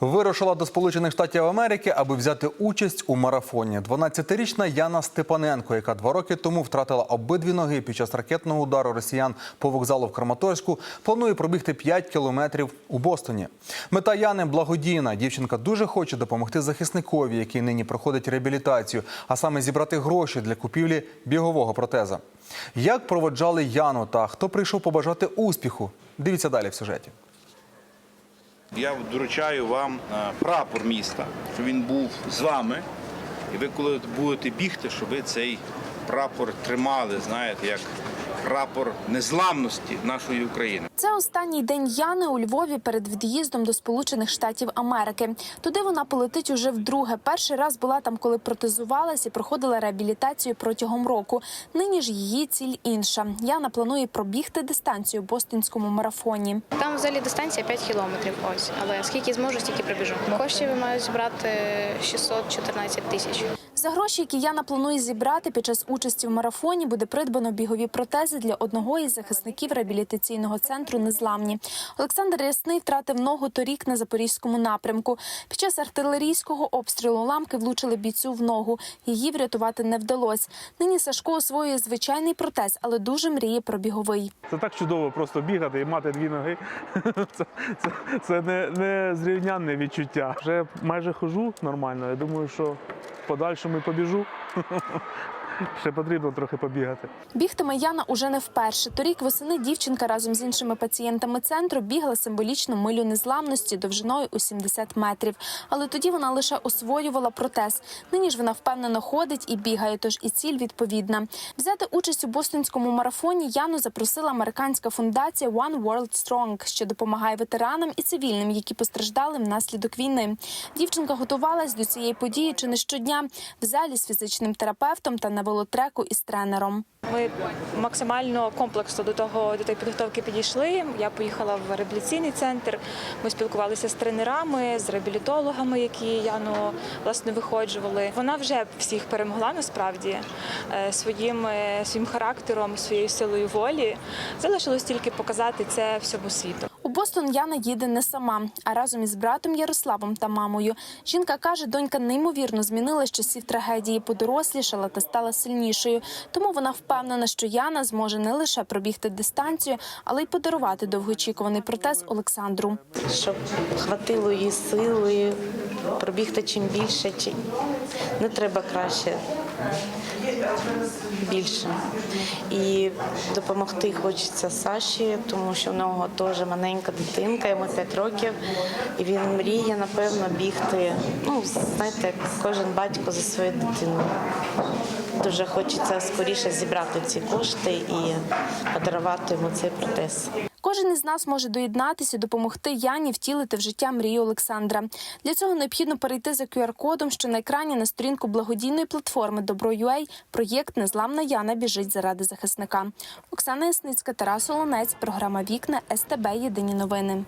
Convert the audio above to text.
Вирушила до Сполучених Штатів Америки, аби взяти участь у марафоні. 12-річна Яна Степаненко, яка два роки тому втратила обидві ноги під час ракетного удару росіян по вокзалу в Краматорську, планує пробігти 5 кілометрів у Бостоні. Мета Яни благодійна. Дівчинка дуже хоче допомогти захисникові, який нині проходить реабілітацію, а саме зібрати гроші для купівлі бігового протеза. Як проводжали Яну та хто прийшов побажати успіху? Дивіться далі в сюжеті. Я доручаю вам е, прапор міста, щоб він був з вами. І ви, коли будете бігти, щоб ви цей прапор тримали, знаєте, як прапор незламності нашої України. Це останній день Яни у Львові перед від'їздом до Сполучених Штатів Америки. Туди вона полетить уже вдруге. Перший раз була там, коли протезувалась і проходила реабілітацію протягом року. Нині ж її ціль інша. Яна планує пробігти дистанцію у бостонському марафоні. Там взагалі дистанція 5 кілометрів. Ось, але скільки зможу, стільки пробіжу. Коштів я маю зібрати 614 тисяч. За гроші, які Яна планує зібрати під час участі в марафоні, буде придбано бігові протези для одного із захисників реабілітаційного центру Незламні. Олександр Рясний втратив ногу торік на запорізькому напрямку. Під час артилерійського обстрілу ламки влучили бійцю в ногу. Її врятувати не вдалося. Нині Сашко освоює звичайний протез, але дуже мріє про біговий. Це так чудово просто бігати і мати дві ноги. Це, це, це не, не зрівнянне відчуття. Вже майже хожу нормально. Я думаю, що подальшому і побіжу. Ще потрібно трохи побігати. Бігтиме Яна уже не вперше. Торік восени дівчинка разом з іншими пацієнтами центру бігла символічну милю незламності довжиною у 70 метрів. Але тоді вона лише освоювала протез. Нині ж вона впевнено ходить і бігає, тож і ціль відповідна. Взяти участь у бостонському марафоні Яну запросила американська фундація One World Strong, що допомагає ветеранам і цивільним, які постраждали внаслідок війни. Дівчинка готувалась до цієї події чи не щодня в залі з фізичним терапевтом та на велотреку із тренером. Ми максимально комплексно до того до тієї підготовки підійшли. Я поїхала в реабілітаційний центр. Ми спілкувалися з тренерами, з реабілітологами, які Яну власне виходжували. Вона вже всіх перемогла насправді е, своїм, е, своїм характером, своєю силою волі. Залишилось тільки показати це всьому світу. Бостон Яна їде не сама, а разом із братом Ярославом та мамою. Жінка каже, донька неймовірно змінила з часів трагедії, подорослішала та стала сильнішою. Тому вона впевнена, що Яна зможе не лише пробігти дистанцію, але й подарувати довгоочікуваний протез Олександру. щоб хватило їй сили пробігти чим більше, чи не треба краще більше. І допомогти хочеться Саші, тому що в нього теж маленька дитинка, йому 5 років, і він мріє, напевно, бігти. Ну, знаєте, кожен батько за свою дитину. Дуже хочеться скоріше зібрати ці кошти і подарувати йому цей протез. Кожен із нас може доєднатися, допомогти Яні втілити в життя мрію Олександра. Для цього необхідно перейти за QR-кодом, що на екрані на сторінку благодійної платформи Добро.UA проєкт Незламна Яна біжить заради захисника. Оксана Ясницька, Тарас Олонець, програма Вікна СТБ. Єдині новини.